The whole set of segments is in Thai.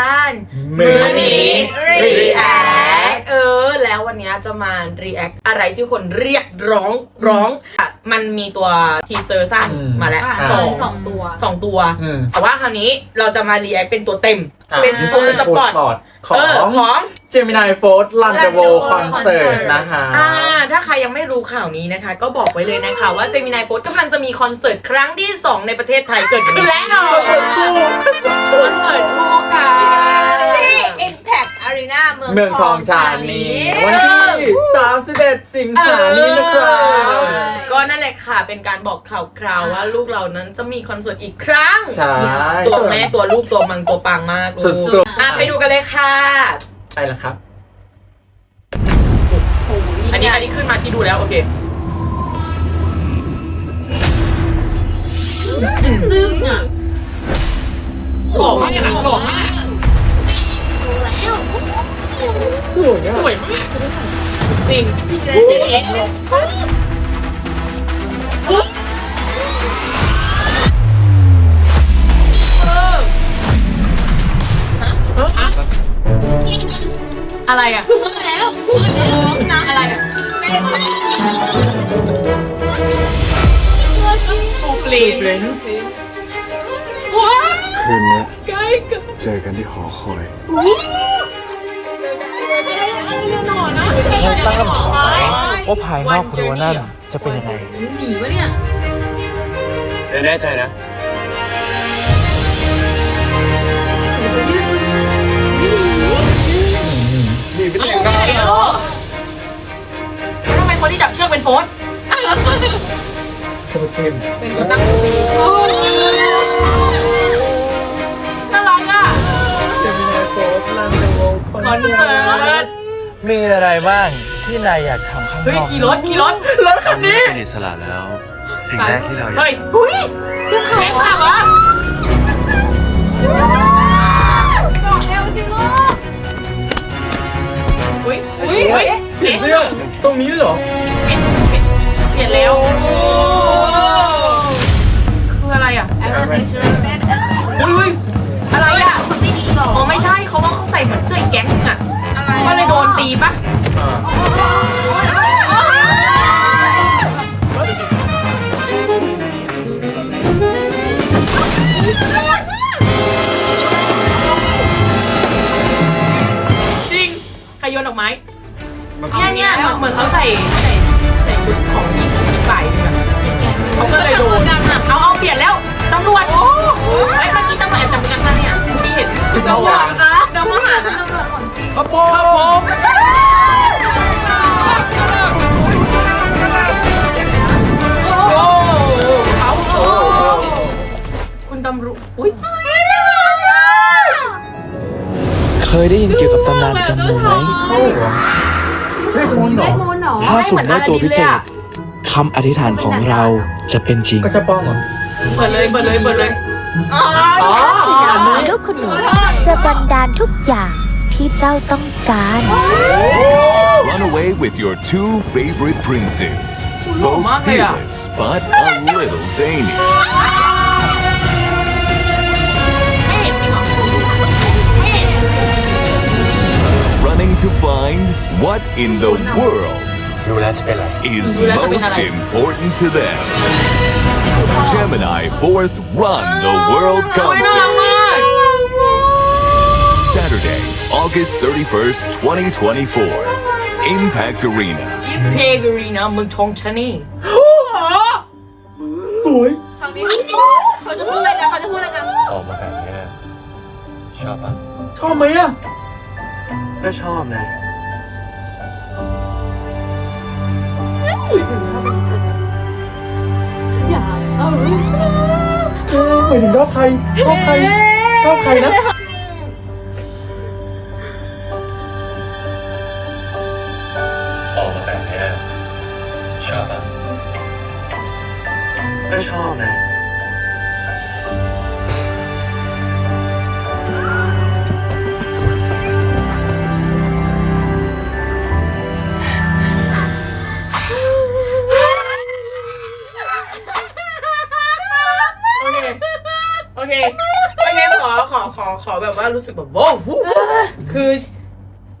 ในรายการมือนี้ React เออ แล้ววันนี้จะมา React อะไรที่คนเรียกร้องร้องอะมันมีตัวทีเซอร์สั้นอืมมาแล้วอะสองสองตัว สองตัว อืม แต่ว่าคราวนี้เราจะมา React เป็นตัวเต็มอะ เป็นนี่ฟูลสปอร์ตขอเอองของเจมินายโฟร์ลันเดโวคอนเสิร์ตนะคะ อ่าถ้าใครยังไม่รู้ข่าวนี้นะคะ ก็บอกไว้เลยนะคะ ว่าเจมินายโฟร์กำลังจะมีคอนเสิร์ตครั้งที่ 2 ในประเทศไทยเกิดขึ้นแล้วคอนเสิร์ตคู่คอนเสิร์ตคู่ค่ะที่ Impact Arena เมืองเมืองทองธานีวันที่31 สิงหานี้นะครับ ก็นั่นแหละค่ะเป็นการบอกข่าวคราวว่าลูกเรานั้นจะมีคอนเสิร์ตอีกครั้ง ใช่ ตัวแม่ตัวลูกตัวมังตัวปังมากลูกสุดๆอะไปดูกันเลยค่ะไปแล้วครับ อันนี้อันนี้ขึ้นมาที่ดูแล้วโอเค ซึ่งอะหล่อมากหล่อมากแล้วสวยอะสวยมากจริง อะไรอะพึ่งแล้วพึ่งแล้วอะไรอะเมื่อกี้ทูปลีนเลนว้าคืนนี้ใกล้กับเจอกันที่หอคอยอุ้ยเรื่องหนอนนะใกล้กับหนอนว่าภายนอกรั้วนั่นจะเป็นยังไงหนีวะเนี่ยแน่ใจนะ โซจิมเป็นคนตั้งสติน่ารักอะเจมินายโฟร์ลันเดโวคคออนนเสิเสิร์ร์ตตมีอะไรบ้างที่นายอยากทำข้างเฮ้ยนอกขี่รถขี่รถรถคันนี้เป็นอิสระแล้ว สิ่งแรกที่เราอยากเฮ้ยหุ้ยเจ้าขาขับวะ เนี่ยเนี่ยเหมือนเขาใส่ใส่ใส่ชุดของหญิงอีกฝ่ายหนึงอะเขาก็เลยโดนเอาเอาเปลี่ยนแล้วตำรวจไอ้ยเมื่อกี้ตำรวจแอบจับมือกันมาเนี่ยเมื่อกี้เห็นระวังเดี๋ยวมาหานะตำรวจของจริงครับผมโอ้เขาโอ้คุณตำรวจอุ้ยเคยได้ยินเกี่ยวกับตำนานประจำเมืองไหม เข้าเหรอเฮ้ยมนต์เหรเวอทมนต์เหรอถ้าสุ่มได้ตัวพิเศษคำอธิษฐานของเราจะเป็นจริงก็จะป้องเหรอ เปิดเลยเปิดเลยเปิดเลยอ๋ออ๋ออันนี้ลูกคุณหนูจะบันดาลทุกอย่างที่เจ้าต้องการ Run away with your two favorite princes. Both fearless, but a little zany. ไม่เห็นจริงเหรอไม่เห็น Running to find what in the world ดูแลจะเป็นไร is most important to them. Gemini 4th Run the World โอ้ยน่ารัก Concert. มาก Saturday, August 31st, 2024. Impact Arena. อีเพกรีนะเมืองทองธานีสวยฟังดิเขาจะพูดอะไรกันเขาจะพูดอะไรกันออกมาแบบนี้ชอบปะชอบไหมอะก็ชอบนะ เออเออหมายถึงชอบใครชอบใครชอบใครนะ ว่ารู้สึกแบบโว้าววู้คือ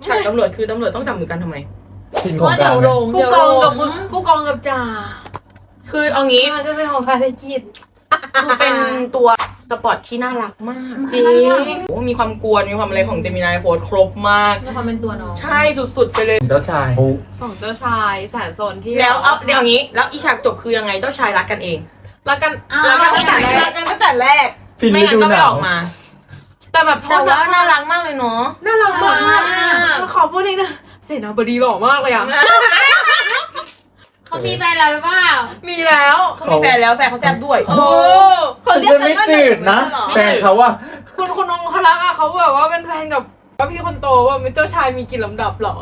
ฉากตำรวจคือตำรวจต้องจับมือกันทำไมชินเพของราะกลาเดี๋ยงวเนี่ยลงผู้เดี๋ยวกลองงกับผู้ผู้กองกับจ่าคือเอางี้มันก็เป็นของภารกิจคือเป็นตัวสปอร์ตที่น่ารักมากจริงโอ้มีความกวนมีความอะไรของเจมินายโฟร์ครบมากมีความเป็นตัวน้องใช่สุดๆไปเลย เจ้าชาย สองเจ้าชายแสนสนที่แล้วเอาเดี๋ยวอย่างนี้แล้วอีฉากจบคือยังไงเจ้าชายรักกันเองรักกันอ้าวรักกันตั้งแต่แรกกันตั้งแต่แรกฟินไม่ฤงั้นดูก็หไม่นาอวอกมา แต่แบบโทแต่ษว่านะน่ารักมากเลยเนาะ น่ารักมากมากขอพูดเองนะเสนาบดีหล่อมากเลยอะ เขามีแฟนแล้วหรือเปล่า มีแล้วเขามีแฟนแล้วแฟนเขาแซ่บด้วย โอ้เขาจะไม่จืดนะแฟนเขาอะคุณคุณองคลักษ์อะเขาแบบว่าเป็นแฟนกับว่าพี่คนโตว่าเป็นเจ้าชายมีกี่ลำดับเหรอ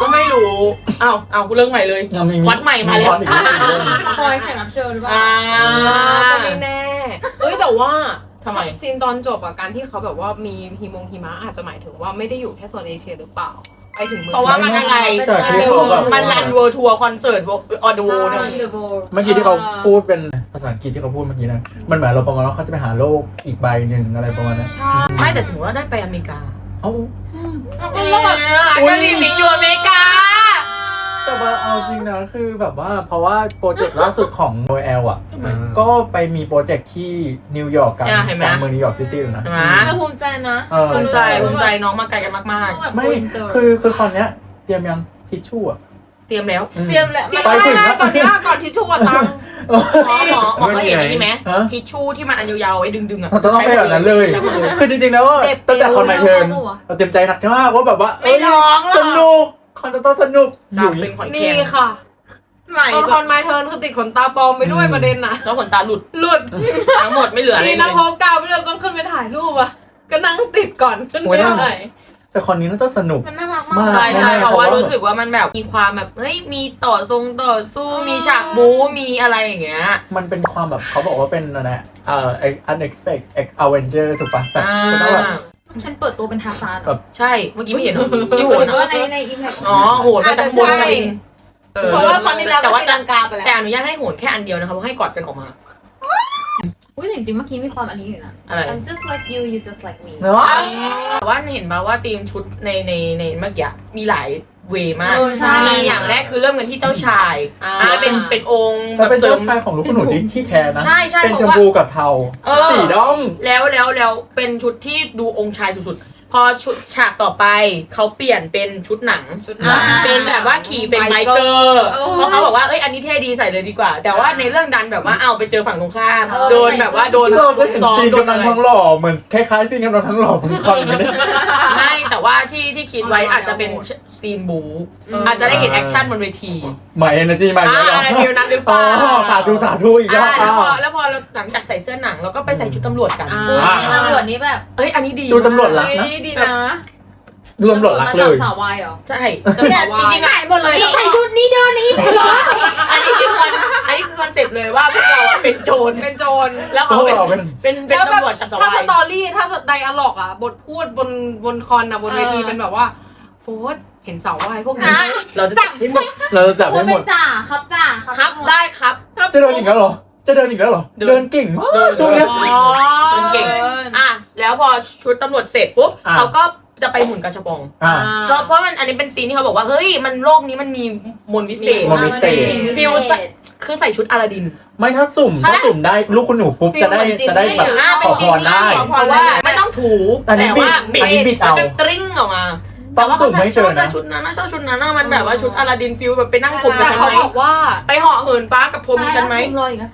ก็ไม่รู้อ้าวอ้าวกูเรื่องใหม่เลย ยังมีวัดใหม่มาแล้ว วัดอีกเรื่องหนึ่งคอยแขกรับเชิญหรือเปล่า อ่าก็ไม่แน่ เอ้ยแต่ว่า ทำไม ซีนตอนจบอะการที่เขาแบบว่ามีหิมงหิมะอาจจะหมายถึงว่าไม่ได้อยู่แค่โซนเอเชียหรือเปล่า ไปถึงเมืองเพราะว่ามันยังไงจากที่เขาแบบ มันรันเวิร์ทัวร์คอนเสิร์ตออดโวเนี่ยเดอะโบเมื่อกี้ที่เขาพูดเป็นภาษาอังกฤษที่เขาพูดเมื่อกี้นะมันเหมือนเราประมาณว่าเขาจะไปหาโลกอีกใบหนึ่งอะไรประมาณนั้นไม่แต่สมมติว่าได้ไปอเมริกา เอ้าก็รอดจะรีมิกอยู่อเมริกา แต่ว่าเอาจริงนะคือแบบว่าเพราะว่าโปรเจกต์ล่าสุดของโ o เอลอะ ก็ไปมีโปรเจกต์ที่นิวยอร์กกับอะเห็นไหมกลางเมืองนิวยอร์กซิตี้เลยนะใช่ไหมน่าภูมิใจนะเออ ภูมิใจภูมิใจน้องมาไกลกันมากไม่คือคือคอนเนี้ยเตรียมยังทิชชู่อะๆ เตรียมแล้วเตรียมแล้วไปถึงแล้ว ตอนเนี้ยก่อนที่ชั่วตังค์หมอหมอหมอเคยเห็นอันนี้ไหมฮะ ทิชชู่ที่มันอันยาวๆไว้ดึงๆอะมันต้องไปแบบนั้นเลย ใช้หมดเลย คือจริงๆแล้วอะตั้งแต่คอนไมเทิร์นเราเตรียมใจหนักมากว่าแบบว่าไม่ร้องหรอก สนุก คอนจะต้องสนุกอดายู่บเป็นขอยแคนี่รงค่ะใหม่ตอนคอนไมเทิร์นคือติดขนตาปลอมไปด้วยประเด็นน่ะ แล้วขนตาหลุดหลุดทั้งหมดไม่เหลืออะไรนี่เลนะยพอกาวไม่เราต้องขึ้นไปถ่ายรูปอะก็นั่งติดก่อนขึ้นไม่ได้แต่คอนนี้น่าจะสนุก มันน่ารักมาก ใช่ใช่แน่ๆเพราะว่าเพราะว่ารู้สึกว่ามันแบบมีความแบบเฮ้ยมีต่อทรงต่อสู้มีฉากบู๊มีอะไรอย่างเงี้ยมันเป็นความแบบเขาบอกว่าเป็นอะไรนะเอ่อ unexpected avenger ถูกปะแต่อ่า ก็ต้องแบบ ฉันเปิดตัวเป็นทาซานเหรแบอบใช่ เมื่อกี้ไม่เห็นเหรอที่โหหนรือว่าอะในในอิมแพคอ๋อโหนมาจากบนจริงออเพราะว่าคอนนี้แล้วแต่ก็ว่าตีลังกาไปแล้วแต่อนุญาตให้โหนแค่อันเดียวนะคะเพราะให้กอดกันออกมาอุ้ยแต่จริงๆเมื่อกี้มีความอันนี้อยู่นะอะไร I'm just like you you just like me เนาะแต่ว่าเห็นมาว่าธีมชุดในในในเมื่อกี้มีหลาย เวย์มากเออใช่มีอย่างแรกคือเริ่มกันที่เจ้าชายอ่าอ่าเป็นเป็นองค์แต่เป็นสริเจ้าม ชายของลูกคุณหนูที่ที่แท้นะ ใช่ใช่เป็นเพชราะมว่าพูกับเทาเออ สีด้อม แล้วแล้วแล้วเป็นชุดที่ดูองค์ชายสุดๆ พอชุดฉากต่อไปเขาเปลี่ยนเป็นชุดหนังชุดหนัง เป็นแบบว่าขี่เป็นไบเกอร์เออเพราะเขาบอกว่าเอ้ยอันนี้เท่ดีใส่เลยดีกว่า แต่ว่าในเรื่องดันแบบว่าเอาไปเจอฝั่งตรงข้ามเออโดนแบบว่าโดนเราโดจะนเห็นซ้อมซีนโดนกำลัอะงไรทั้งหล่อเหมือนคล้ายๆซีนกำลังทั้งหล่อของคอนไม่ได้ไม่แต่ว่าที่ที่คิดไว้อาจจะเป็นซีนบูอาจจะได้เห็นแอคชั่นบนเวทีใหม่เอเนจีใหม่อ่าแล้วอะไรฟิลนั้นหรือเปอ๋อล่าสาธุสาธุอีกแล้วอ่าแล้วพออะแล้วพอเราหลังจากใส่เสื้อหนังเราก็ไปใส่ชุดตำรวจกันอ่าอุ้ยในตำรวจนี้แบบเอ้ยอันนี้ดีดูตำรวจรักนะดีนะดูตำรวจรักเลยมาจากสาววายเหรอ ใช่เนี่ยจริงๆอะหมดเลยใส่ชุดนี้เดินนี้เหรออันนี้คือคอนอันนี้คือคอนเซปต์เลยว่าพวกเราอะเป็นโจรเป็นโจรแล้วเขาเป็นพวกเราเป็นเป็นเป็นแล้วแบบตำรวจจับสถ้าวาสยตอรี่ถ้าไดอะล็อกอะ บทพูดบนบนคอนอะบนเวทีเออเป็นแบบว่าโฟร์เห็นเสาไหว้พวกนี้เราจะจับให้หมดเราจะจับพูดได้หเป็มนดจ่าครับจ่าครับได้ครับจะเดินอีกแล้วเหรอ จะเดินอีกแล้วเหรอ เดินเดินเก่งมากเดิน ช่วงเนี้ยอ๋อมันเก่ง อะแล้วพอชุดตำรวจเสร็จปุ๊บอะ เขาก็จะไปหมุนกระชับองอ่า เพราะเพราะมันอันนี้เป็นซีนที่เขาบอกว่า เฮ้ย มันโลกนี้มันมีมนต์วิเศษ มนต์วิเศษ ฟิลสะคือใส่ชุดอลาดิน ไม่ถ้าสุ่มฮะถ้าสุ่มได้ลูกคุณหนูปุ๊บฟิลจะได้เหมือนจินจะได้แบบนี่อ่าขเป็นอจริพงรได้ เพราะว่าไม่ต้องถูอันนี้แต่ว่าบิดอันนี้บิดเอา แล้วก็ตริ้งออกมาต้ แต่องว่าเขาสุ่มใส่ให้ชเจออบนะชุดนั้นนะชอบชุดนั้นนะมันแบบว่าชุดอลาดินฟิลแบบไปนั่งพรมกับแต่ฉันเขาไหมบอกว่าไปเหาะเหินฟ้ากับพรมฉันไหมรออีกนะ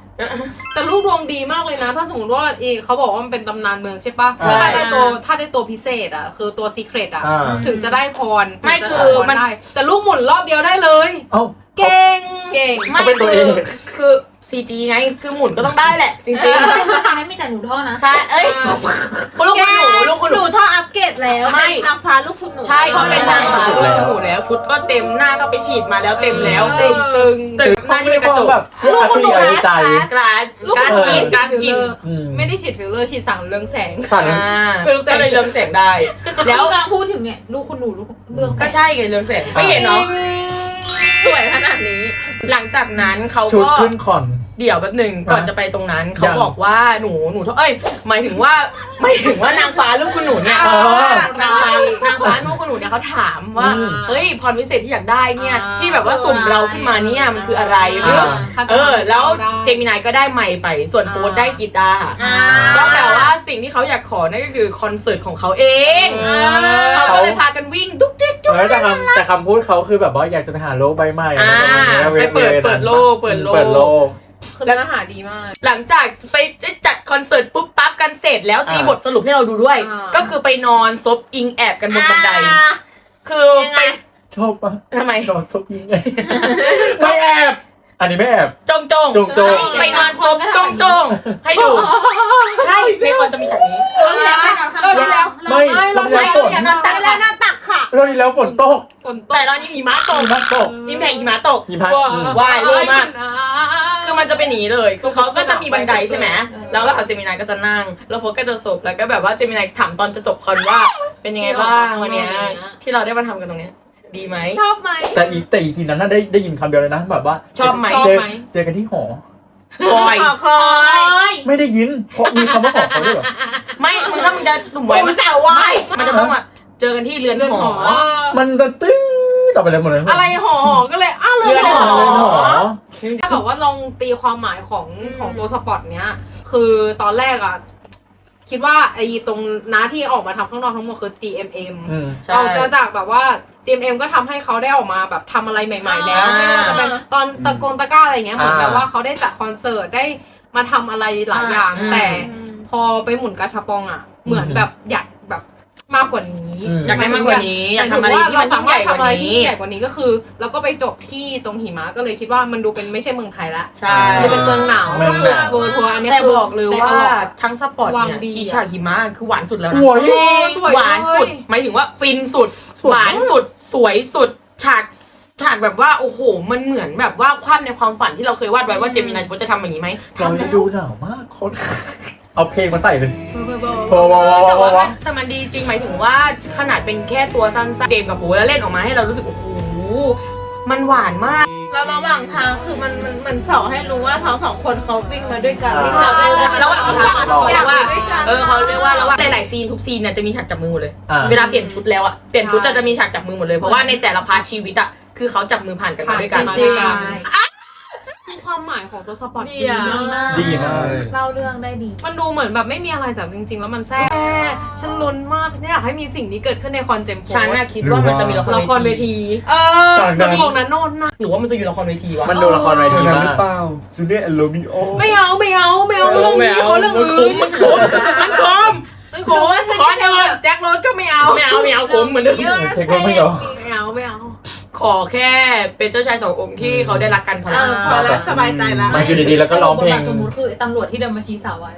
แต่ลูกดวงดีมากเลยนะ ถ้าสมมติว่าอีเขาบอกว่ามันเป็นตำนานเมืองใช่ปะใช่ถ้าได้ตัวถ้าได้ตัวพิเศษอะ คือตัวซีเครตอะอ่าถึงจะได้พรไม่ถึงจะคือได้พรมันได้แต่ลูกหมุนรอบเดียวได้เลยเอ้าเก่งเก่งเขาเป็นตัวเองคือ CG ไง คือหมุนก็ต้องได้แหละ จริงไม่มีแต่หนูท่อนะๆ ใช่ เอ้ยคุณลูกคุณหนูลูกคุณหนู ท่ออัปเกรดแล้วไม่นางฟ้าลูกคุณหนูใช่เขาเป็นนางฟ้าลูกแล้วคุณหนูแล้ว ชุดก็เต็มหน้าก็ไปฉีดมาแล้วเต็มแล้วตึงตึงตึกหน้าที่เป็นกระจกแบบลูกคุณหนูในใจกลาสลูกกลาสคุณหนูกินกลาสกินอืมไม่ได้ฉีดฟิลเลอร์ฉีดสั่งเรืองแสงสั่นอ่าเรืองแสงก็เลยเรืองแสงได้ แล้แล้ววกำลังพูดถึงเนี่ยลูกคุณหนูลูกเรื่องก็ใช่ไงเรืองแสงไม่เห็นเนาะ สวยขนาดนี้ หลังจากนั้นเขาชุดก็ขึ้นคอน เดี๋ยวแป๊บหนึ่งก่อนจะไปตรงนั้น เขายัง บอกว่าหนูหนูเอ้ยหมายถึงว่าหมายถึงว่านางฟ้าลูกคุณหนูเนี่ยอ๋อนางฟ้านางฟ้าลูกคุณหนูเนี่ยเขาถามว่าอืม เฮ้ยพรวิเศษที่อยากได้เนี่ย อ่า ที่แบบว่าสุ่มเราขึ้นมาเนี่ยมันคืออะไรอ่าเออ แล้วเจมินายก็ได้ไมค์ไป ส่วนโฟร์ได้กีตาร์อ่า ก็แปลว่าสิ่งที่เขาอยากขอนั่นก็คือคอนเสิร์ตของเขาเอง อ่า เขาก็เลยพากันวิ่งดุ๊กดิ๊กดุ๊ก เออแต่คำแต่คำพูดเขาคือแบบว่าอยากจะไปหาโลกใบใหม่อ่าอะไรแบบนี้ไปเปิดวนั้นเปิดโลกเปิดโลก เปิดโลก คือเนื้อหาดีมาก หลังจากไปจัดคอนเสิร์ตปุ๊บปั๊บกันเสร็จแล้วตีอ่า บทสรุปให้เราดูด้วย อ่า ก็คือไปนอนซบอิงแอบกันบนบันไดคือยังไงไปชอบปะทำไมนอนซุกยิงไงไม่แอบ อันนี้ไม่แอบจงจงจงจง ไปนอนซบจงจงให้ดู ใช่ในคอนจะมีฉากนี้ เออแล้วไม่นอนข้างเออดีแล้ว ตักค่ะรอบที่แล้วฝนตก ฝนตแต่กตอนนี้หิมะตกหิมะตก นี่แพงหิมะตกหิมะ อืม ว่ายโลมาก คือมันจะเป็นอย่างนี้เลย คือเขาก็จะมีบันไดใช่ไหม แล้วเราเจมินายก็จะนั่ง แล้วโฟกก็จะศพแล้วก็แบบว่าเจมินายถามตอนจะจบคอนว่า เป็นยังไงบ้างวันเนี้ยที่เราได้มาทำกันตรงเนี้ย ดีไหม ชอบไหม แต่อีกแต่อีกทีนั้นน่ะได้ได้ยินคำเดียวเลยนะแบบว่าชอบไหมชอบเจอไหม เจอกันที่หอ คอยขอคอยไม่ได้ยินเพราะมีคำว่าหอเขาด้วยเหรอ ไม่ มึงถ้ามึงจะหนุ่มผไว้มมันสาววายมันจะต้องว่า เจอกันที่เรือนเรือนหหออ มันจะตึ้งต่อไปเลยหมดเลยอะไรหอก็เลยอ้าวเรืเรืออนนหหออเรือนหอ ถ้าแบบว่าลองตีความหมายของของตัวสปอตเนี้ย คือตอนแรกอะ คิดว่าไอ้ตรงน้าที่ออกมาทำข้างนอกทั้งหมดคือ GMM อืม ใช่ออกจะจากแบบว่า GMM ก็ทำให้เขาได้ออกมาแบบทำอะไรใหม่ ๆ แล้วอ่าไม่ว่าจะเป็นตอนตะโกนตะกร้าอะไรเงี้ยเหมือนอ่า แบบว่าเขาได้จัดคอนเสิร์ตได้มาทำอะไรหลายอย่างอืมแต่พอไปหมุนกาชาปองอะ เหมือนแบบอยากแบบ มากกว่านี้อืม อยากได้มากกว่านี้อยากหมทำอะไรถึงที่มันยิ่งใหญ่กว่าเรสมรถทำอะไรที่นี้ ใหญ่กว่านี้ก็คือ แล้วก็ไปจบที่ตรงหิมะก็เลยคิดว่ามันดูเป็นไม่ใช่เมืองไทยละใช่ มันเป็นเมืองหนาวเมืก็องคือหนาวเวิร์ทัวร์อันเนี้ยแต่คื บอกเลยว่าได้ออกทั้งสปอร์ตวางเนี่ยดีอีอะชาหิมะคือหวานสุดแล้วสนะวย โอ้สวยหวานสุดเลยหมายถึงว่าฟินสุด สวยหวานสุดสวยสุดฉากฉากแบบว่าโอ้โห มันเหมือนแบบว่าความในความฝันที่เราเคยวาดไว้ว่าเจมินายโฟจะทำอย่างนี้ไหมเราทำแล้จะวดูหนาวมากคน เอาเพลงมาใส่เลย เบอร์เบอร์พอวอวอแต่วอว่าวอมันแต่มันดีจริงหมายถึงว่าขนาดเป็นแค่ตัวสั้นๆเจมส์กับโฟแล้วเล่นออกมาให้เรารู้สึกโอ้โหมันหวานมาก แล้วระหว่างทางคือมันมันมันสอนให้รู้ว่าทั้งสองคนเขาวิ่งมาด้วยกันอ่าวิ่งมาด้วยกันระหว่างทางเขาเขาอเรียายกกว่าด้วยกันเออเขาเรียกว่าระหว่างหลายๆซีนทุกซีนเนี่ยจะมีฉากจับมือหมดเลย อ่า เวลาเปลี่ยนชุดแล้วอะเปลี่ยนชุดจะจะมีฉากจับมือหมดเลยเพราะว่าในแต่ละพาร์ทชีวิตอะคือเขาจับมือผ่านกันมาด้วยกันผ่านจริงคือ ความหมายของตัวสปอตดีดีอะมาก ดีมากเล่าเรื่องได้ดี มันดูเหมือนแบบไม่มีอะไรแต่จริง ๆ แล้วมันแซ่บฉันลุ้นมากฉันอยากให้มีสิ่งนี้เกิดขึ้นในคอนเจมโฟฉันน่ะคิดว่ามันจะมีละครละครเวที เออฉากมันั้นนของนั้นโน่นนะหรือว่ามันจะอยู่ละครเวทีวะ มันดูละครเวทีฉะนั้นมาหรืก อเปล่าจูเลียแอนโรมิโอไม่เอาไม่เอาไม่เอาเรื่องนี้เขาเรื่องอื่นมันคมมันคมมันโค้งขอเดินแจ็คโรสก็ไม่เอา ไม่เอาไม่เอาคมเหมือนเดิม เช็คว่าไม่เหรอไม่เอาไม่เอา ขอแค่เป็นเจ้าชายสององค์ที่เขาได้รักกันพอเออพอแล้ว สบายใจแล้วมันอยู่ดีๆแล้วก็ร้องเพลง สมมติคือตำรวจที่เดินมาชี้เสาไว้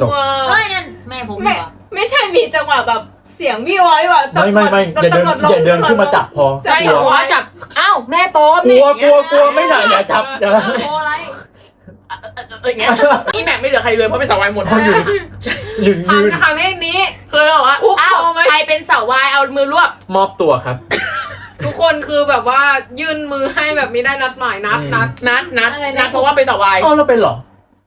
จบกลัวเอ้ยนั่นแม่ผมไม่เหรอ ไม่ใช่มีจังหวะแบบเสียงพี่อ้อยว่ะไม่ไม่ไม่อย่าเดินอย่าเดินขึ้นมาจับพอจับไม่กลัวบอกว่าจับอ้าวแม่โป๊มกลัวกลัวกลัวไม่ใช่อย่าจับอย่า โอ้อะไรเอออย่างเงี้ยอีแม็กไม่เหลือใครเลยเพราะเป็นสาววายหมดเขาอยู่ยืนยืนทำนะคะเพลงนี้เคยบอกว่าคุกอ้าวคอไหม ใครเป็นสาววายเอามือรวบมอบตัวครับ ทุกคนคือแบบว่ายื่นมือให้แบบไม่ได้นัดหมายนัดอืม นัด นัดนัดอะไรนะ นัดเพราะว่าเป็นสาววายอ๋อเราเป็นเหรอ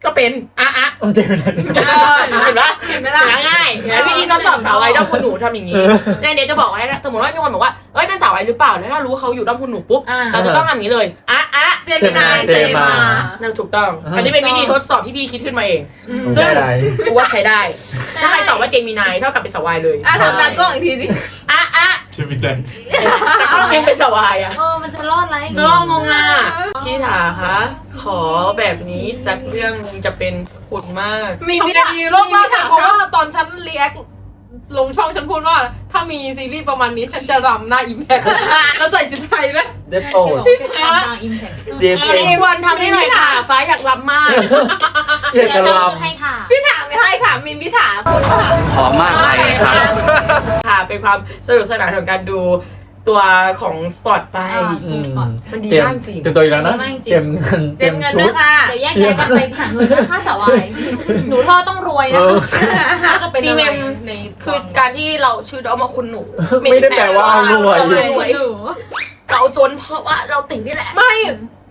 ก็เป็นอะอะเออเจมินายเจมินายเออเห็นปะเห็นไหมล่ะ ง่ายๆแล้ววิธีทดสอบสาวไอ้ด้อมคุณหนูทำอย่างนี้ เออ เนี่ยเดี๋ยวจะบอกไว้นะสมมติว่ามีคนบอกว่าเอ้ยเป็นสาวไอ้หรือเปล่าแล้วถ้ารู้ว่าเขาอยู่ด้อมคุณหนูปุ๊บอ่า เราจะต้องทำอย่างนี้เลยอะอะเจมินายเซมา นั่นถูกต้อง อันนี้เป็นวิธีทดสอบที่พี่คิดขึ้นมาเองใช่ไรกูว่าใช้ได้ ถ้าใครตอบว่าเจมินายเท่ากับเป็นสาวายเลยอะทำตากล้องอีกทีดิอะอะเจมินายแต่ก็ยังเป็นสาวายอะเออ มันจะรอดไรก็งงอะพี่ถาคะขอแบบนี้สักเรื่องหนึงจะเป็นคุณมาก มีทำพิไงดีโลกล่าค่ะเพราะว่าตอนฉันรีแอคลงช่องฉันพูดว่าถ้ามีซีรีส์ประมาณนี้ฉันจะรำหน้าอิมแพคแล้วใส่ชุดไทยไหมเดดโอพี่เป็นทางอิมแพคเจมเอควรทำให้หน่อยค่ะ ฟ้าอยากรับมาก อยากจะเดี๋ยวรชุดให้ค่ะ พี่ถามไม่ให้ค่ะมินพี่ถามพูดว่าขอมากไปครับค่ะ เป็นความสนุกสนานของการดูตัวของสปอร์ตไปอ่าำอืมมันดีเตรียมมากจริงเตรียมตัวอีกแล้วนะดีมากจริงเตรียมเงินเต็มเงินชุด้วดยค่ะเดี๋ยวแยกย้ายกันไปหาเงินนะค่าสาวายหนูทอดต้องรวยเอนะอคะจะเป็นจีอะไรเมม ในคือการที่เราชื่อเอามาคุณหนูไม่ได้แปลว่ารวย เรารวยเราจนเพราะว่าเราติ่งนี่แหละ ไม่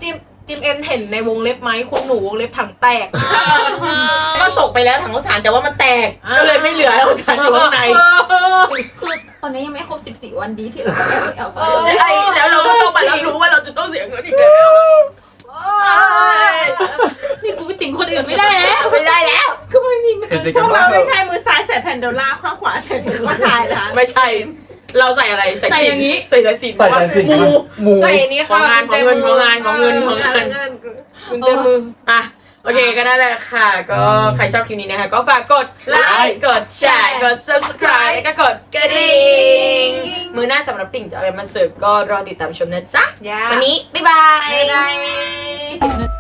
จิมจิมเอ็มเห็นในวงเล็บไหมคุณหนูวงเล็บถังแตกก็ตกไปแล้วถังข้าวสารแต่ว่ามันแตก ก็เลยไม่เหลือข้าวสารอยู่ข้างในคือตอนนี้ยังไม่ครบ14วันดีที่เราจะเอาไปไอ้แล้วเราก็ต้องมารับรู้ว่าเราจะต้องเสียเงินอีกแล้ว นี่กูไปติ่งคนอื่นไม่ได้แล้ว ไม่ได้แล้วก็ไม่มีเงินเห็นในพกัวนกว่าเราไม่ใช่มือซ้ายใส่แพนโดล่าข้างขวาใส่เพนว่าชายนะคะไม่ใช่ เราใส่อะไรใส่ใส่อย่างนี้ นี้ใส่สายสิญจนใส่สายสิญจนมูหมู ใส่อันนี้ของค่ะงานของเงินของงานของเงินของเงินกุญแจมือ อะ โอเคก็นั่นแหละค่ะ ก็ใครชอบคลิปนี้นะคะ ก็ฝากกดไลค์กดแชร์กด subscribe แล้วก็กดกระดิ่งมือหน้าสำหรับติ่งจะเอาอะไรมาเสิร์ฟก็รอติดตามชมนะจ๊ะ Yeah วันนี้ บ๊ายบายติดเงิน